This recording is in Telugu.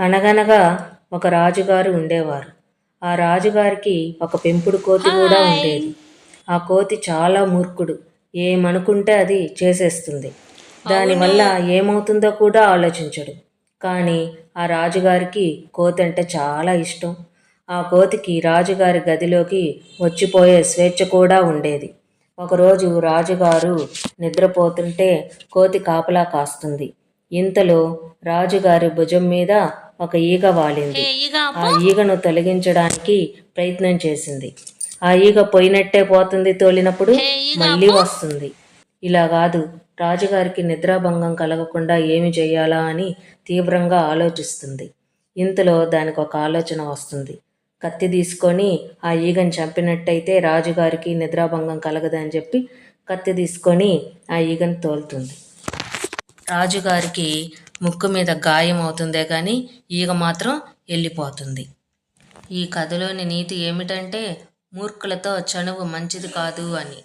అనగనగా ఒక రాజుగారు ఉండేవారు. ఆ రాజుగారికి ఒక పెంపుడు కోతి కూడా ఉండేది. ఆ కోతి చాలా మూర్ఖుడు. ఏమనుకుంటే అది చేసేస్తుంది. దానివల్ల ఏమవుతుందో కూడా ఆలోచించడు. కానీ ఆ రాజుగారికి కోతి అంటే చాలా ఇష్టం. ఆ కోతికి రాజుగారి గదిలోకి వచ్చిపోయే స్వేచ్ఛ కూడా ఉండేది. ఒకరోజు రాజుగారు నిద్రపోతుంటే కోతి కాపలా కాస్తుంది. ఇంతలో రాజుగారి భుజం మీద ఒక ఈగ వాలింది. ఆ ఈగను తొలగించడానికి ప్రయత్నం చేసింది. ఆ ఈగ పోయినట్టే పోతుంది తోలినప్పుడు మళ్ళీ వస్తుంది. ఇలా కాదు రాజుగారికి నిద్రాభంగం కలగకుండా ఏమి చేయాలా అని తీవ్రంగా ఆలోచిస్తుంది. ఇంతలో దానికి ఒక ఆలోచన వస్తుంది. కత్తి తీసుకొని ఆ ఈగను చంపినట్టయితే రాజుగారికి నిద్రాభంగం కలగదని చెప్పి కత్తి తీసుకొని ఆ ఈగను తోలుతుంది. రాజుగారికి ముక్కు మీద గాయం అవుతుందే కానీ ఈగ మాత్రం వెళ్ళిపోతుంది ఈ కథలోని నీతి ఏమిటంటే మూర్ఖులతో చనువు మంచిది కాదు అని.